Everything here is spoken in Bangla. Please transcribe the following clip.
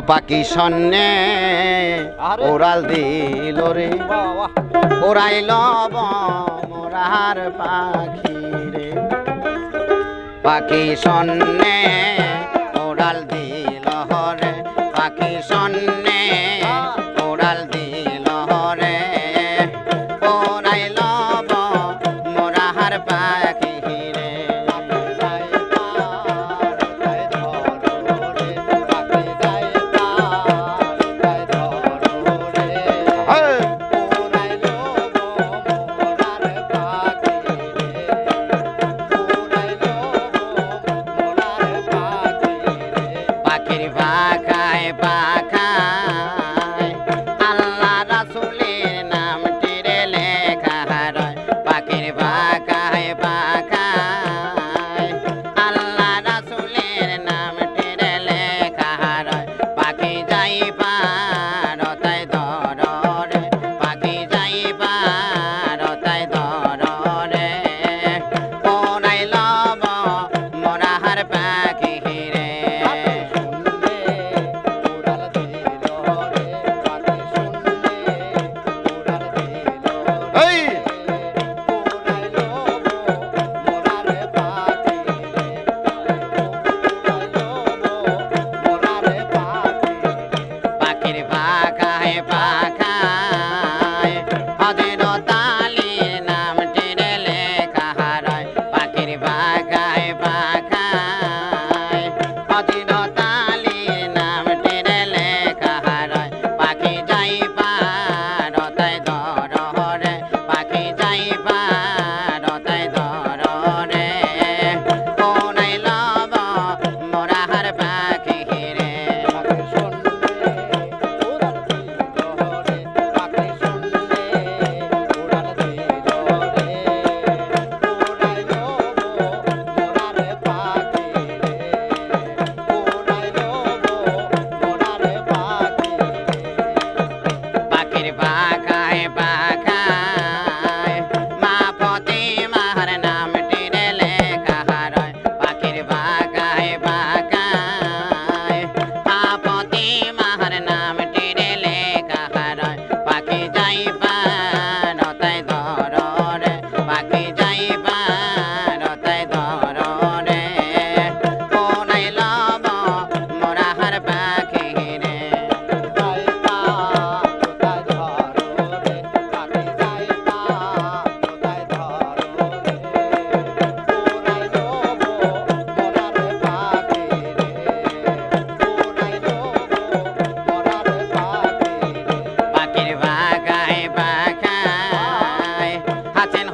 পাখি সন্নে। ওরাল দিল রে। ওরাই লব ওরাইল মোরার পাখি রে। পাখি সন্নে ele vaca. না Akan.